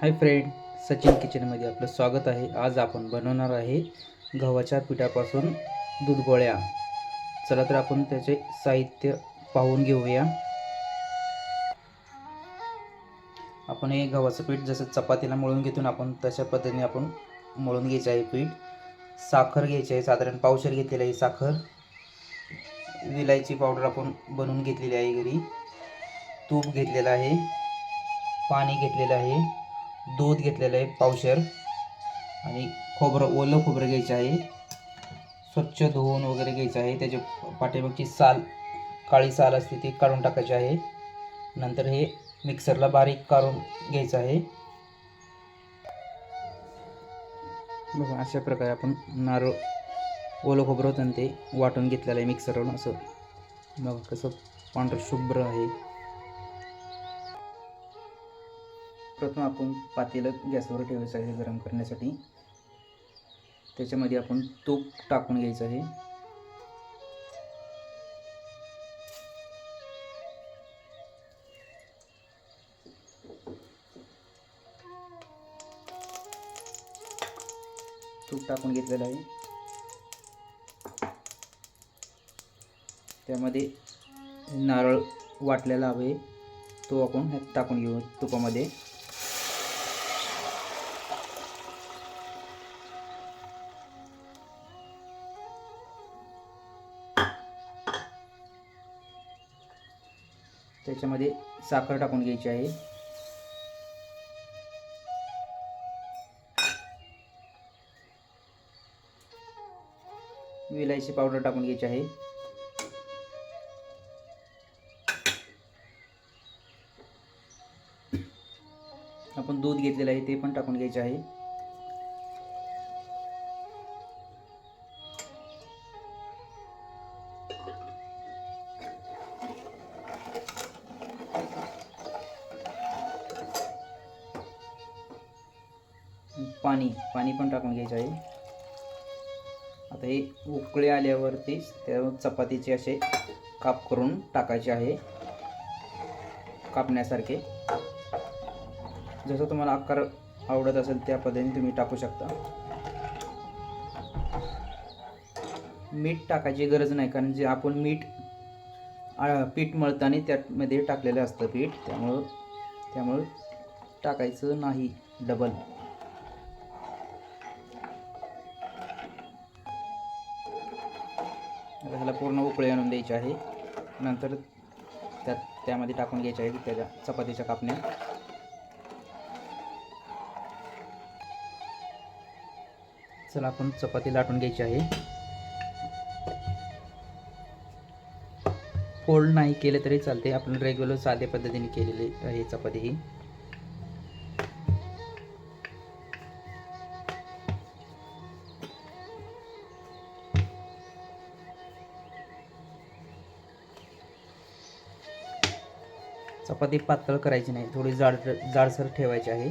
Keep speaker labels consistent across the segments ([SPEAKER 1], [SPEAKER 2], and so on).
[SPEAKER 1] Hi friend Sachin किचनमध्ये आपलं स्वागत आहे. आज आपण बनवणार आहे गव्हाच्या पिठापासून दूध गोळ्या. चला तर आपण त्याचे साहित्य पाहून घेऊया. आपण हे गव्हाचं पीठ जसं चपातीला मळून घेतो ना आपण तशा पद्धतीने आपण मळून घ्यायचं आहे पीठ. साखर घ्यायची आहे साधारण पावशेर घेतलेलं आहे साखर. विलायची पावडर आपण बनवून घेतलेली आहे घरी. तूप घेतलेलं आहे. पाणी घेतलेलं आहे. दूध घेतलेलं आहे पावशर. आणि खोबरं ओलं खोबरं घ्यायचं आहे. स्वच्छ धुवून वगैरे घ्यायचं आहे. त्याची पाठीमागची साल काळी साल असते ती काढून टाकायची आहे. नंतर हे मिक्सरला बारीक काढून घ्यायचं आहे. बघा अशा प्रकारे आपण नारळ ओलं खोबरं होतं ते वाटून घेतलेलं आहे मिक्सरवरून असं. बघा कसं पांढरं शुभ्र आहे. प्रथम आपण पातेलं गॅसवर ठेवायचं आहे गरम करण्यासाठी. त्याच्यामध्ये आपण तूप टाकून घ्यायचं आहे. तूप टाकून घेतलेलं आहे. त्यामध्ये नारळ वाटलेला हवे तो आपण टाकून घेऊ तुपामध्ये. त्याच्यामध्ये साखर टाकून घ्यायची आहे. विलायची पावडर टाकून घ्यायची आहे. आपण दूध घेतलेलं आहे ते पण टाकून घ्यायचे आहे. पाणी पाणी पण टाकून घ्यायचं आहे. आता हे उकळे आल्यावरती त्या चपातीचे असे काप करून टाकायचे आहे. कापण्यासारखे. जसं तुम्हाला आकार आवडत असेल त्या पद्धतीने तुम्ही टाकू शकता. मीठ टाकायची गरज नाही कारण जे आपण मीठ पीठ मळताना त्यामध्ये टाकलेलं असतं पीठ. त्यामुळं त्यामुळं टाकायचं नाही डबल. आता ह्याला पूर्ण उकळी आणून द्यायची आहे. नंतर त्यात त्यामध्ये टाकून घ्यायचे आहे त्याच्या चपातीच्या कापण्या. चला आपण चपाती लाटून घ्यायची आहे. फोल्ड नाही केले तरी चालते. आपण रेग्युलर साध्या पद्धतीने केलेली आहे चपाती ही. चपाती पातळ करायची नाही थोडी जाड जाडसर ठेवायची आहे.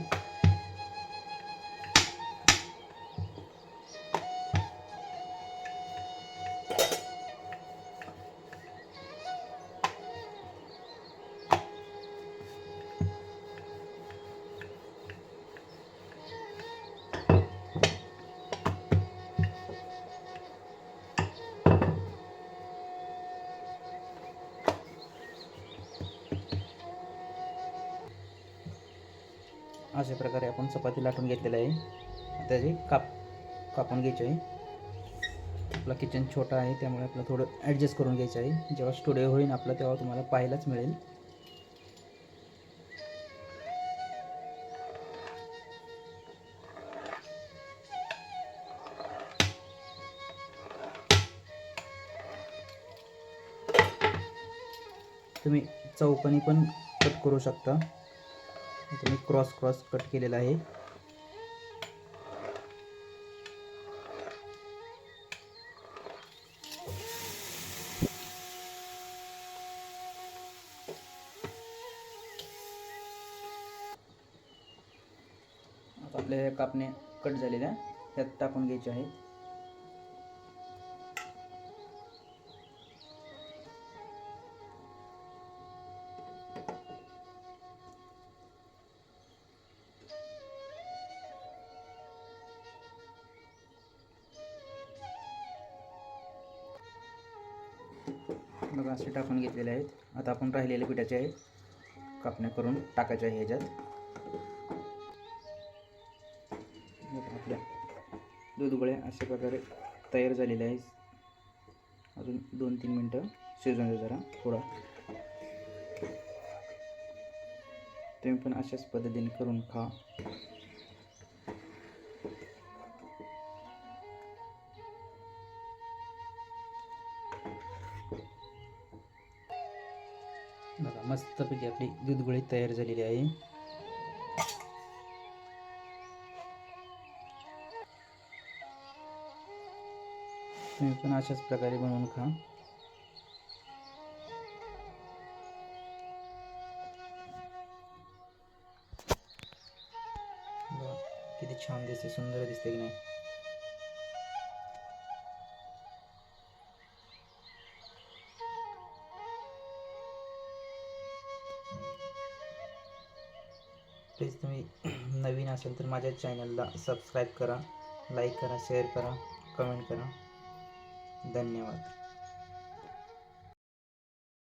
[SPEAKER 1] अशा प्रकारे आपण चपाती लाटून घेतलेलं आहे. त्याचे काप कापून घ्यायचे आहे. आपला किचन छोटा आहे त्यामुळे आपलं थोडं ॲडजस्ट करून घ्यायचं आहे. जेव्हा स्टुडिओ होईल आपलं तेव्हा तुम्हाला पाहायलाच मिळेल. तुम्ही चौकणी पण कट करू शकता. इथे मी क्रॉस क्रॉस कट केलेला आहे. आपल्या ह्या कापण्या कट झालेल्या त्यात टाकून घ्यायचे आहेत. बघा असे टाकून घेतलेले आहेत. आता आपण राहिलेले पिठाचे आहे कापण्या करून टाकायच्या आहे ह्याच्यात. आपल्या दूध अशा प्रकारे तयार झालेले आहेत. अजून दोन तीन मिनटं शिजवून द्या जरा थोडा. तुम्ही पण अशाच पद्धतीने करून खा. मस्तपैकी आपली दूध गोळी तयार झालेली आहे. तुम्ही अशाच प्रकारे बनवून खा. किती छान दिसते सुंदर दिसते की नाही. प्लीज तुम्ही नवीन असेल तर माझ्या चॅनलला सबस्क्राईब करा लाईक करा शेअर करा कमेंट करा. धन्यवाद.